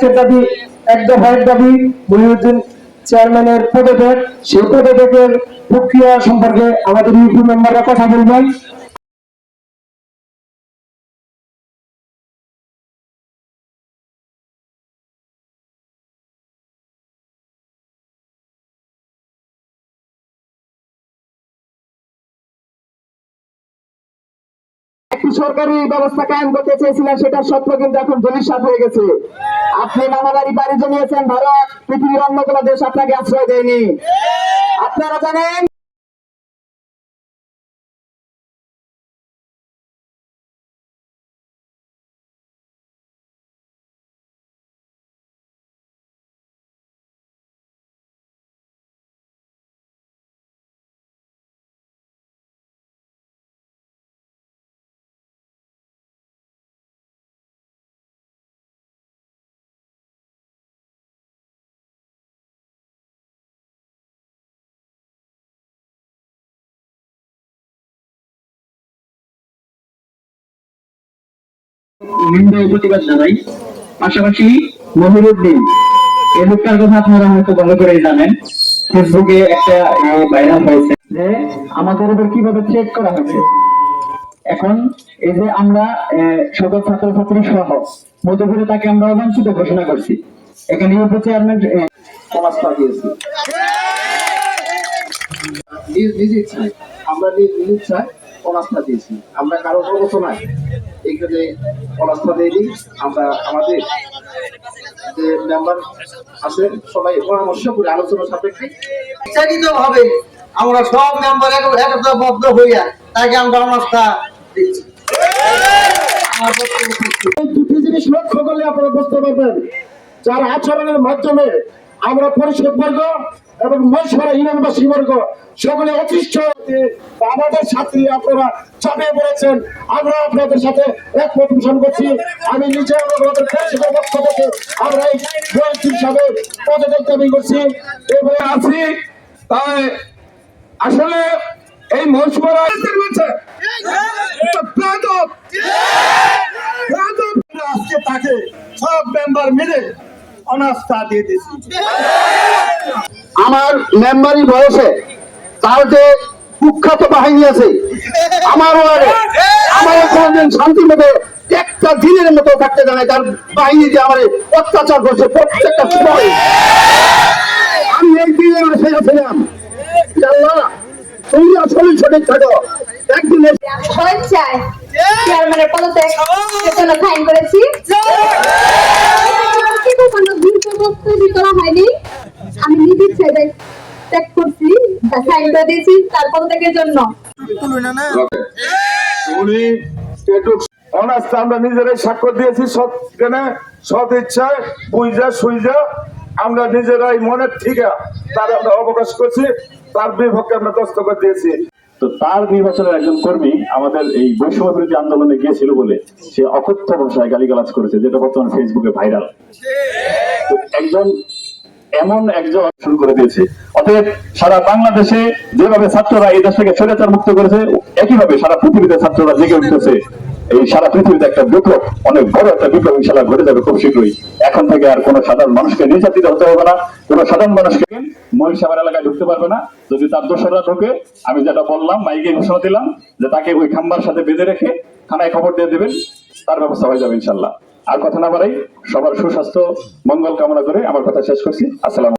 আজকের দাবি, এক দফা এক দাবি, মহিউদ্দিন চেয়ারম্যানের পদত্যাগ। সেই পদত্যাগের প্রক্রিয়া সম্পর্কে আমাদের ইউপি মেম্বাররা কথা বলবেন। একটি সরকারি ব্যবস্থা কায়েম করতে চেয়েছিলেন, সেটার সত্য কিন্তু এখন ধূলিসাৎ হয়ে গেছে। আপনি মামাবাড়ি বাড়ি জমিয়েছেন, ভারত, পৃথিবীর অন্য কোনো দেশ, আপনাকে আশ্রয় দেয়নি। আপনারা জানেন জানাই। পাশাপাশি মহিরুদ্দিন এই লোকটার কথা আপনারা হয়তো ভালো করে জানেন। ফেসবুকে একটা ভাইরাল হয়েছে যে আমাদের এবার কীভাবে চেক করা হয়েছে। এখন এই যে আমরা সকল ছাত্রছাত্রী সহ মধ্যপুরে তাকে আমরা অবাঞ্ছিত ঘোষণা করছি। এখানে ইউপি চেয়ারম্যান সমাজ পাঠিয়েছি। আমরা নিজ ইচ্ছায় অনাস্থা দিয়েছি আমরা কারও প্রবচনায় এখানে অনাস্থা দিইনি আমরা আমাদের যে মেম্বার আছে সবাই পরামর্শ করে আলোচনা সাপেক্ষে ইচ্ছাকৃত ভাবে আমরা সব মেম্বার একত্রবদ্ধ হইয়া তাকে আমরা অনাস্থা দিচ্ছি। দুটি জিনিস লক্ষ্য করলে আপনারা বুঝতে পারবেন যার আচরণের মাধ্যমে আমরা পরিষদ বর্গ এবং মহেশ্বরা ইউনিয়নবাসী বর্গ সকলে অতিষ্ঠ আমাদের সাথে আপনারা চাপিয়ে পড়েছেন। আমরা আপনাদের সাথে একমত পোষণ করছি। আমি নিজে আমরা এই সাহেবের পদত্যাগ দাবি করছি। এবারে আছি, তাই আসলে এই মহেশ্বরা আজকে তাকে সব মেম্বার মিলে অনাস্থা দিয়ে দিয়েছি। আমার মেম্বারি বয়সে তার যে কুখ্যাত বাহিনী আছে আমার ওয়ার্ডে আমার কোনদিন শান্তি মতো একটা দিনের মতো থাকতে জানাই তার বাহিনী যে আমার অত্যাচার করছে প্রত্যেকটা সময়। আমি এই দিনের ছিলাম আল্লাহ তুমি আসলে সঠিক থাকো। একদিনের চেয়ারম্যানের পদত্যাগ। সাইন করেছি। করা হয়নি। আমি নিজে ইচ্ছায় ত্যাগ করছি সাইন করে দিয়েছি তার পদত্যাগের জন্য। উনি আমরা নিজেরাই স্বাক্ষর দিয়েছি সৎ কেনে সৎ ইচ্ছায় বুঝা সুইজা। আমরা নিজেরাই মনের ঠিকা তার আমরা অবকাশ করছি তার বিপক্ষে আমরা দস্তখত দিয়েছি। তো তার নির্বাচনের একজন কর্মী আমাদের এই বৈষম্য বিরোধী আন্দোলনে গিয়েছিল বলে সে অকথ্য ভাষায় গালিগালাজ করেছে যেটা বর্তমানে ফেসবুকে ভাইরাল একজন এমন একজন শুরু করে দিয়েছে। অতএব সারা বাংলাদেশে যেভাবে ছাত্ররা এই দেশটাকে স্বৈরাচার মুক্ত করেছে, একইভাবে সারা পৃথিবীতে ছাত্ররা জেগে উঠতেছে এই সারা পৃথিবীতে একটা বিপ্লব, অনেক বড় একটা বিপ্লব ইনশাল্লাহ ঘটে যাবে খুব শীঘ্রই। এখন থেকে আর কোনো সাধারণ মানুষকে নির্যাতিত হতে হবে না। কোনো সাধারণ মানুষকে মহিষাবার এলাকায় ঢুকতে পারবে না। যদি তার দোষরা ঢোকে, আমি যেটা বললাম, মাইকে ঘোষণা দিলাম যে তাকে ওই খাম্বার সাথে বেঁধে রেখে থানায় খবর দিয়ে দেবেন, তার ব্যবস্থা হয়ে যাবে ইনশাল্লাহ আর কথা না বাড়াই সবার সুস্বাস্থ্য মঙ্গল কামনা করে আমার কথা শেষ করছি। আসসালাম